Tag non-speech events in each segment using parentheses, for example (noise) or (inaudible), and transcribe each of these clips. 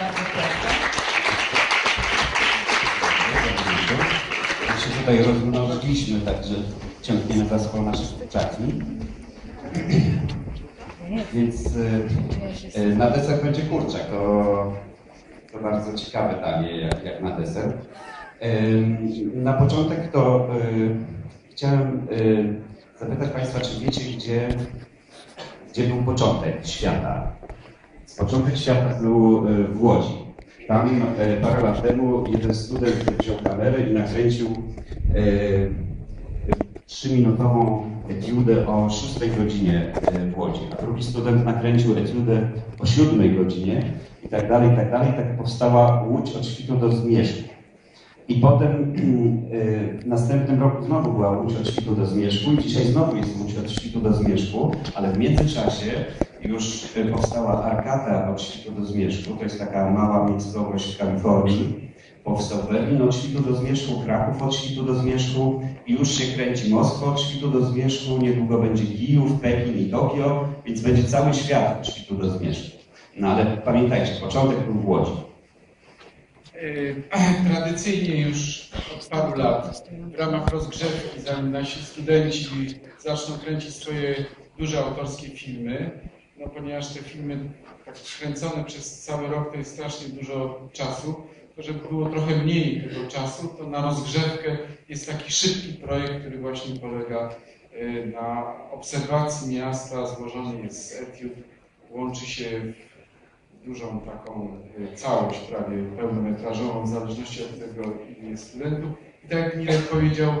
Bardzo proszę. Jak się tutaj rozmnożyliśmy, także ciągniemy was po naszych czatni. Więc y, y, na deser będzie kurczak. To, to bardzo ciekawe danie, jak, jak na deser. Y, na początek to chciałem zapytać Państwa, czy wiecie, gdzie, gdzie był początek świata? Początek świata był y, w Łodzi. Tam y, parę lat temu jeden student wziął kamerę i nakręcił y, trzyminutową etiudę o 6 godzinie w Łodzi, a drugi student nakręcił etiudę o 7 godzinie i tak dalej, i tak dalej. Tak powstała Łódź od świtu do zmierzchu. I potem (clears throat) y, w następnym roku znowu była Łódź od świtu do zmierzchu i dzisiaj znowu jest Łódź od świtu do zmierzchu, ale w międzyczasie już powstała Arkada od świtu do zmierzchu. To jest taka mała miejscowość w Kalifornii. Powstał Berlin od świtu do zmierzchu, Kraków od świtu do zmierzchu i już się kręci Moskwa od świtu do zmierzchu, niedługo będzie Kijów, Pekin i Tokio, więc będzie cały świat od świtu do zmierzchu. No ale pamiętajcie, początek był w Łodzi. (clears throat) Tradycyjnie już od paru lat w ramach rozgrzewki, zanim nasi studenci zaczną kręcić swoje duże autorskie filmy, no ponieważ te filmy tak kręcone przez cały rok to jest strasznie dużo czasu, to żeby było trochę mniej tego czasu, to na rozgrzewkę jest taki szybki projekt, który właśnie polega e, na obserwacji miasta, złożony jest z etiud, łączy się dużą taką y, całość prawie pełnometrażową, w zależności od tego, ilu jest studentów. I tak jak Mirek powiedział,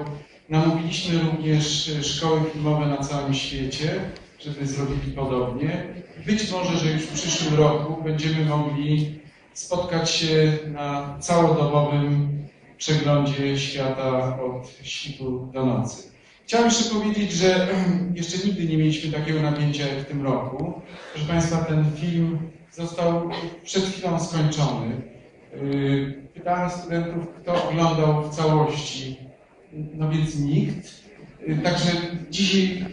namówiliśmy również y, szkoły filmowe na całym świecie, żeby zrobili podobnie. Być może, że już w przyszłym roku będziemy mogli spotkać się na całodobowym przeglądzie świata od świtu do nocy. Chciałem jeszcze powiedzieć, że (clears throat) jeszcze nigdy nie mieliśmy takiego napięcia jak w tym roku. Proszę Państwa, ten film został przed chwilą skończony. Yy, Pytałem studentów, kto oglądał w całości. No więc nikt. Yy, Także dzisiaj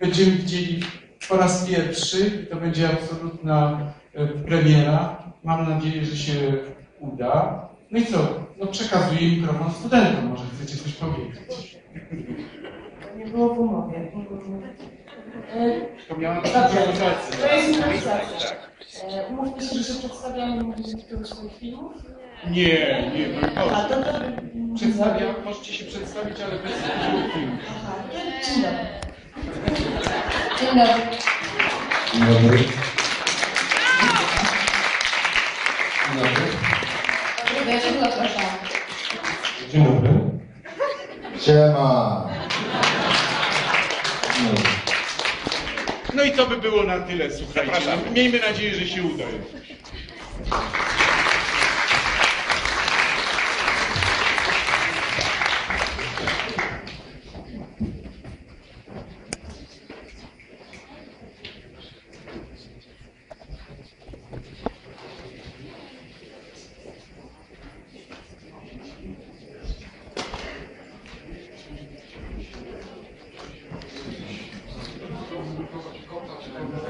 będziemy widzieli po raz pierwszy to będzie absolutna yy, premiera. Mam nadzieję, że się uda. No i co? No przekazuję mikrofon studentom. Może chcecie coś powiedzieć. Nie było w umowie. E, To miałam Dobrze, improwizację. to jest improwizacja. E, Umówmy się, że przedstawiamy niektórych swoich filmów. Nie, nie, broń A Boże. to to... Przedstawiam, możecie się przedstawić, ale bez filmu. Aha, to dzień dobry. Dzień dobry. Dzień dobry. Dzień dobry. Dobry wieczór, zapraszam. Dzień dobry. Siema! No i to by było na tyle, słuchajcie. Miejmy nadzieję, że się uda.